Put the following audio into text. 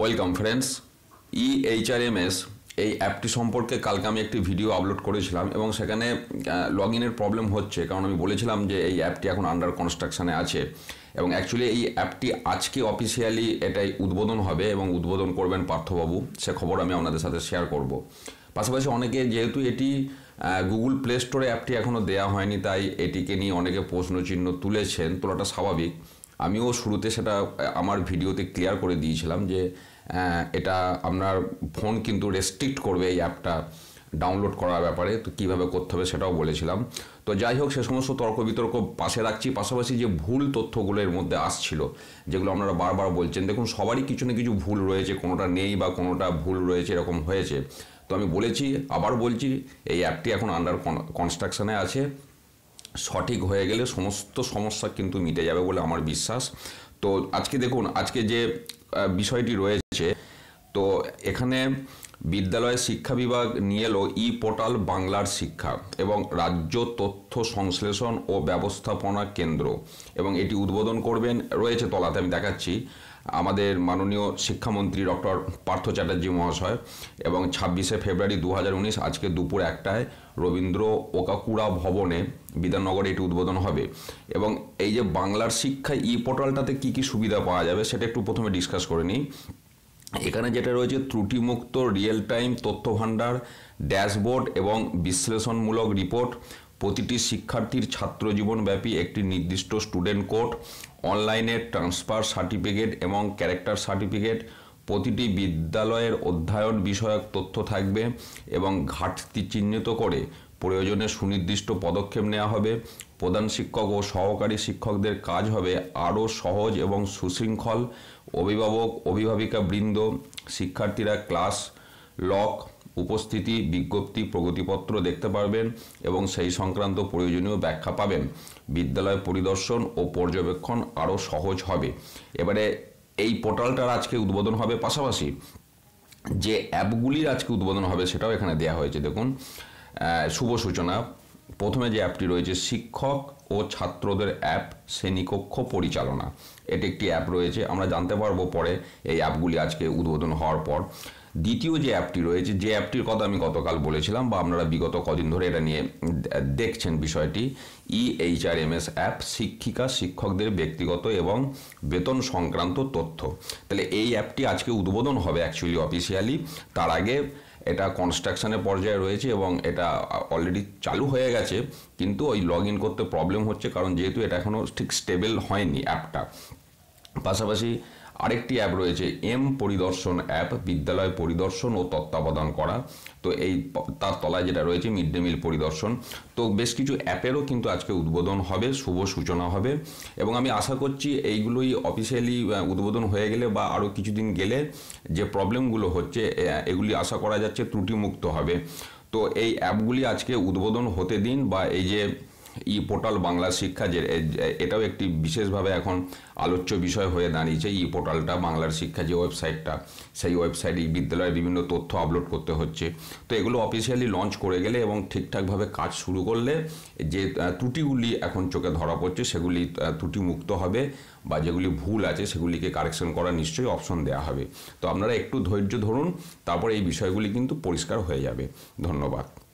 Welcome friends ইএইচআরএমএস এই অ্যাপটি সম্পর্কে কালকে আমি একটি ভিডিও আপলোড করেছিলাম এবং সেখানে লগ ইনের প্রবলেম হচ্ছে। কারণ আমি বলেছিলাম যে এই অ্যাপটি এখন আন্ডার কনস্ট্রাকশানে আছে। এবং অ্যাকচুয়ালি এই অ্যাপটি আজকে অফিসিয়ালি এটাই উদ্বোধন হবে এবং উদ্বোধন করবেন পার্থবাবু। সে খবর আমি আপনাদের সাথে শেয়ার করব। পাশাপাশি অনেকে যেহেতু এটি গুগল প্লে স্টোরে অ্যাপটি এখনও দেওয়া হয়নি, তাই এটিকে নিয়ে অনেকে প্রশ্নচিহ্ন তুলেছেন। তোলাটা স্বাভাবিক। আমিও শুরুতে সেটা, আমার ভিডিওতে ক্লিয়ার করে দিয়েছিলাম যে এটা আপনার ফোন কিন্তু রেস্ট্রিক্ট করবে এই অ্যাপটা ডাউনলোড করার ব্যাপারে, তো কীভাবে করতে হবে সেটাও বলেছিলাম। তো যাই হোক, সে সমস্ত তর্ক বিতর্ক পাশে রাখছি, পাশাপাশি যে ভুল তথ্যগুলো এর মধ্যে আসছিল, যেগুলো আপনারা বারবার বলছেন, দেখুন সবারই কিছু না কিছু ভুল রয়েছে, কোনোটা নেই বা কোনোটা ভুল রয়েছে, এরকম হয়েছে। তো আমি বলেছি, আবার বলছি, এই অ্যাপটি এখন আন্ডার কনস্ট্রাকশানে আছে। সঠিক হয়ে গেলে সমস্ত সমস্যা কিন্তু মিটে যাবে বলে আমার বিশ্বাস। তো আজকে দেখুন, আজকে যে বিষয়টি রয়েছে, তো এখানে বিদ্যালয় শিক্ষা বিভাগ নিয়ে এলো ই পোর্টাল বাংলার শিক্ষা এবং রাজ্য তথ্য সংশ্লেষণ ও ব্যবস্থাপনা কেন্দ্র এবং এটি উদ্বোধন করবেন, রয়েছে তলাতে, আমি দেখাচ্ছি। আমাদের মাননীয় শিক্ষামন্ত্রী ডক্টর পার্থ চ্যাটার্জি মহাশয় এবং ছাব্বিশে ফেব্রুয়ারি দু হাজার উনিশ, আজকে দুপুর একটায় রবীন্দ্র ওকাকুড়া ভবনে বিধাননগরে এটি উদ্বোধন হবে। এবং এই যে বাংলার শিক্ষা ই পোর্টালটাতে কী কী সুবিধা পাওয়া যাবে সেটা একটু প্রথমে ডিসকাস করে নিই। এখানে যেটা রয়েছে, ত্রুটিমুক্ত রিয়েল টাইম তথ্য ভাণ্ডার ড্যাশবোর্ড এবং বিশ্লেষণমূলক রিপোর্ট, প্রতিটি শিক্ষার্থীর ছাত্র জীবনব্যাপী একটি নির্দিষ্ট student code online transfer certificate এবং ক্যারেক্টার সার্টিফিকেট, প্রতিটি বিদ্যালয়ের অধ্যয়ন বিষয়ক তথ্য থাকবে এবং ঘাটতি চিহ্নিত করে প্রয়োজনে সুনির্দিষ্ট পদক্ষেপ নেওয়া হবে। প্রধান শিক্ষক ও সহকারী শিক্ষকদের কাজ হবে আরও সহজ এবং সুশৃঙ্খল। অভিভাবক, অভিভাবিকা বৃন্দ, শিক্ষার্থীরা ক্লাস লক উপস্থিতি, বিজ্ঞপ্তি, প্রগতিপত্র দেখতে পারবেন এবং সেই সংক্রান্ত প্রয়োজনীয় ব্যাখ্যা পাবেন। বিদ্যালয় পরিদর্শন ও পর্যবেক্ষণ আরও সহজ হবে। এবারে এই পোর্টালটার আজকে উদ্বোধন হবে পাশাপাশি যে অ্যাপগুলির আজকে উদ্বোধন হবে সেটাও এখানে দেওয়া হয়েছে। দেখুন শুভ সূচনা। প্রথমে যে অ্যাপটি রয়েছে, শিক্ষক ও ছাত্রদের অ্যাপ শ্রেণীকক্ষ পরিচালনা। এটি একটি অ্যাপ রয়েছে। আমরা জানতে পারব পরে এই অ্যাপগুলি আজকে উদ্বোধন হওয়ার পর। দ্বিতীয় যে অ্যাপটি রয়েছে, যে অ্যাপটির কথা আমি গতকাল বলেছিলাম বা আপনারা বিগত কদিন ধরে এটা নিয়ে দেখছেন বিষয়টি ইএইচআরএমএস অ্যাপ শিক্ষিকা, শিক্ষকদের ব্যক্তিগত এবং বেতন সংক্রান্ত তথ্য। তাহলে এই অ্যাপটি আজকে উদ্বোধন হবে অ্যাকচুয়ালি অফিসিয়ালি তার আগে এটা কনস্ট্রাকশনের পর্যায়ে রয়েছে এবং এটা অলরেডি চালু হয়ে গেছে, কিন্তু ওই লগ ইন করতে প্রবলেম হচ্ছে কারণ যেহেতু এটা এখনও ঠিক স্টেবল হয়নি অ্যাপটা। পাশাপাশি আরেকটি অ্যাপ রয়েছে এম পরিদর্শন অ্যাপ বিদ্যালয় পরিদর্শন ও তত্ত্বাবধান করা। তো এই তার তলায় যেটা রয়েছে মিড ডে মিল পরিদর্শন। তো বেশ কিছু অ্যাপেরও কিন্তু আজকে উদ্বোধন হবে, শুভ সূচনা হবে। এবং আমি আশা করছি এইগুলোই অফিসিয়ালি উদ্বোধন হয়ে গেলে বা আরও কিছুদিন গেলে যে প্রবলেমগুলো হচ্ছে এগুলি আশা করা যাচ্ছে ত্রুটিমুক্ত হবে। তো এই অ্যাপগুলি আজকে উদ্বোধন হতে দিন বা এই যে ই পোর্টাল বাংলা শিক্ষা যে এটাও একটি বিশেষভাবে এখন আলোচ্য বিষয় হয়ে দাঁড়িয়েছে। ই পোর্টালটা বাংলার শিক্ষা যে ওয়েবসাইটটা, সেই ওয়েবসাইটে বিদ্যালয়ের বিভিন্ন তথ্য আপলোড করতে হচ্ছে। তো এগুলো অফিসিয়ালি লঞ্চ করে গেলে এবং ঠিকঠাকভাবে কাজ শুরু করলে যে ত্রুটিগুলি এখন চোখে ধরা পড়ছে, সেগুলি ত্রুটিমুক্ত হবে বা যেগুলি ভুল আছে, সেগুলিকে কারেকশন করার নিশ্চয়ই অপশন দেওয়া হবে। তো আপনারা একটু ধৈর্য ধরুন, তারপর এই বিষয়গুলি কিন্তু পরিষ্কার হয়ে যাবে। ধন্যবাদ।